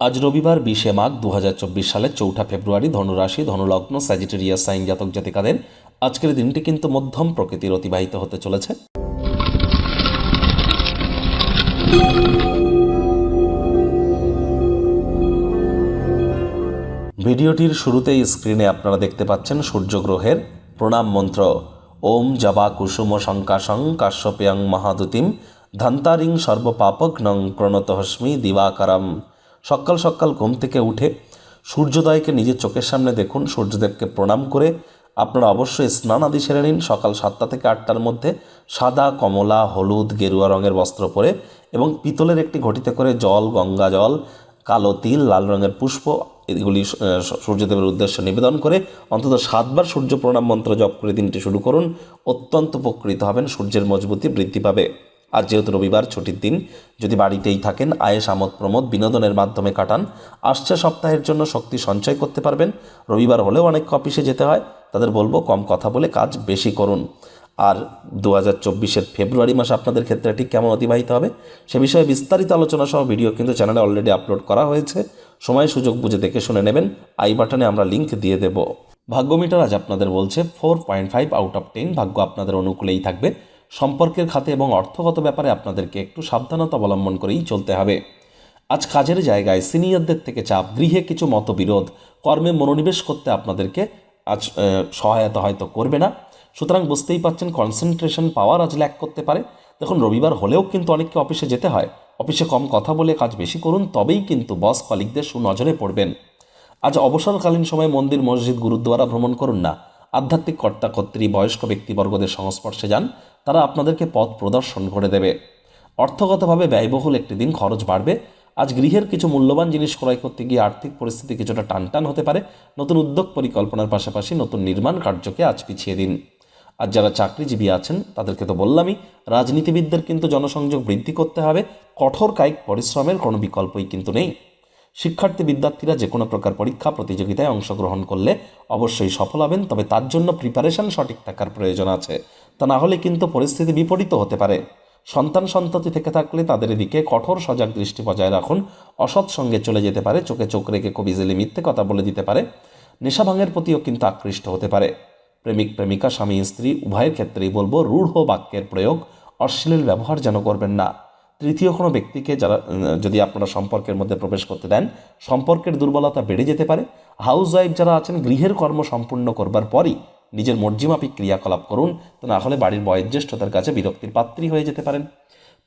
আজ রবিবার বিশে মাঘ দু সালের চৌঠা ফেব্রুয়ারি ধনুরাশি, ধনুলগ্ন, স্যাজিটেরিয়াস সাইন জাতক জাতিকাদের আজকের দিনটি কিন্তু মধ্যম প্রকৃতির অতিবাহিত হতে চলেছে। ভিডিওটির শুরুতেই স্ক্রিনে আপনারা দেখতে পাচ্ছেন সূর্যগ্রহের প্রণাম মন্ত্র। ওম জবা কুসুম শঙ্কাশং কাশ্যপেয়ং মহাদুতিম ধন্তারিং সর্বপাপক নং প্রণতহস্মি দিবাকারম। সকাল সকাল ঘুম থেকে উঠে সূর্যোদয়কে নিজের চোখের সামনে দেখুন, সূর্যদেবকে প্রণাম করে আপনারা অবশ্যই স্নান আদি সেরে নিন। সকাল সাতটা থেকে আটটার মধ্যে সাদা, কমলা, হলুদ, গেরুয়া রঙের বস্ত্র পরে এবং পিতলের একটি ঘটিতে করে জল, গঙ্গা জল, কালো তিল, লাল রঙের পুষ্প, এগুলি সূর্যদেবের উদ্দেশ্যে নিবেদন করে অন্তত সাতবার সূর্য প্রণাম মন্ত্র জপ করে দিনটি শুরু করুন। অত্যন্ত উপকৃত হবেন, সূর্যের মজবুতি বৃদ্ধি পাবে। আর যেহেতু রবিবার ছুটির দিন, যদি বাড়িতেই থাকেন আয়েস আমোদ, প্রমোদ বিনোদনের মাধ্যমে কাটান, আসছে সপ্তাহের জন্য শক্তি সঞ্চয় করতে পারবেন। রবিবার হলেও অনেক অফিসে যেতে হয়, তাদের বলব কম কথা বলে কাজ বেশি করুন। আর দু হাজার চব্বিশের ফেব্রুয়ারি মাসে আপনাদের ক্ষেত্রে ঠিক কেমন অতিবাহিত হবে, সে বিষয়ে বিস্তারিত আলোচনা সহ ভিডিও কিন্তু চ্যানেলে অলরেডি আপলোড করা হয়েছে। সময়, সুযোগ বুঝে দেখে শুনে নেবেন। আই বাটনে আমরা লিংক দিয়ে দেব। ভাগ্যমিটার আজ আপনাদের বলছে four point five out of ten ভাগ্য আপনাদের অনুকূলেই থাকবে। সম্পর্কের খাতে এবং অর্থগত ব্যাপারে আপনাদেরকে একটু সাবধানতা অবলম্বন করেই চলতে হবে। আজ কাজের জায়গায় সিনিয়রদের থেকে চাপ, গৃহে কিছু মতবিরোধ, কর্মে মনোনিবেশ করতে আপনাদেরকে আজ সহায়তা হয়তো করবে না। সুতরাং বুঝতেই পারছেন কনসেন্ট্রেশন পাওয়ার আজ ল্যাক করতে পারে। দেখুন, রবিবার হলেও কিন্তু অনেককে অফিসে যেতে হয়। অফিসে কম কথা বলে কাজ বেশি করুন, তবেই কিন্তু বস কলিকদের সুনজরে পড়বেন। আজ অবসরকালীন সময়ে মন্দির, মসজিদ, গুরুদ্বারা ভ্রমণ করুন না। আধ্যাত্মিক কর্তা কর্ত্রী বয়স্ক ব্যক্তিবর্গদের সংস্পর্শে যান, তারা আপনাদেরকে পথ প্রদর্শন করে দেবে। অর্থগতভাবে ব্যয়বহুল একটি দিন খরচ বাড়বে। আজ গৃহের কিছু মূল্যবান জিনিস ক্রয় করতে গিয়ে আর্থিক পরিস্থিতি কিছুটা টানটান হতে পারে। নতুন উদ্যোগ পরিকল্পনার পাশাপাশি নতুন নির্মাণ কার্যকে আজ পিছিয়ে দিন। আর যারা চাকরিজীবী আছেন, তাদেরকে তো বললামই, রাজনীতিবিদদের কিন্তু জনসংযোগ বৃদ্ধি করতে হবে। কঠোর কায়িক পরিশ্রমের কোনো বিকল্পই কিন্তু নেই। শিক্ষার্থী বিদ্যার্থীরা যে কোনো প্রকার পরীক্ষা, প্রতিযোগিতায় অংশগ্রহণ করলে অবশ্যই সফল হবেন, তবে তার জন্য প্রিপারেশন সঠিক থাকার প্রয়োজন আছে। তা না হলে কিন্তু পরিস্থিতি বিপরীত হতে পারে। সন্তান সন্ততি থেকে থাকলে তাদের দিকে কঠোর সজাগ দৃষ্টি বজায় রাখুন। অসৎ সঙ্গে চলে যেতে পারে, চোখে চোখ রেখে খুব ইজিলি মিথ্যে কথা বলে দিতে পারে। নেশা ভাঙের প্রতিও কিন্তু আকৃষ্ট হতে পারে। প্রেমিক, প্রেমিকা, স্বামী, স্ত্রী, উভয়ের ক্ষেত্রেই বলব রূঢ় বাক্যের প্রয়োগ, অশ্লীল ব্যবহার যেন করবেন না। তৃতীয় কোনো ব্যক্তিকে যারা যদি আপনারা সম্পর্কের মধ্যে প্রবেশ করতে দেন, সম্পর্কের দুর্বলতা বেড়ে যেতে পারে। হাউস ওয়াইফ যারা আছেন, গৃহের কর্ম সম্পূর্ণ করবার পরই নিজের মর্জিমাফিক ক্রিয়াকলাপ করুন, তো না হলে বাড়ির বয়োজ্যেষ্ঠতার কাছে বিরক্তির পাত্রী হয়ে যেতে পারেন।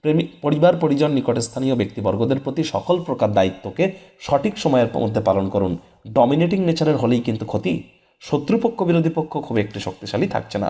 প্রেমিক, পরিবার, পরিজন, নিকটে স্থানীয় ব্যক্তিবর্গদের প্রতি সকল প্রকার দায়িত্বকে সঠিক সময়ের মধ্যে পালন করুন। ডমিনেটিং নেচারের হলেই কিন্তু ক্ষতি। শত্রুপক্ষ, বিরোধী পক্ষ খুব একটি শক্তিশালী থাকছে না।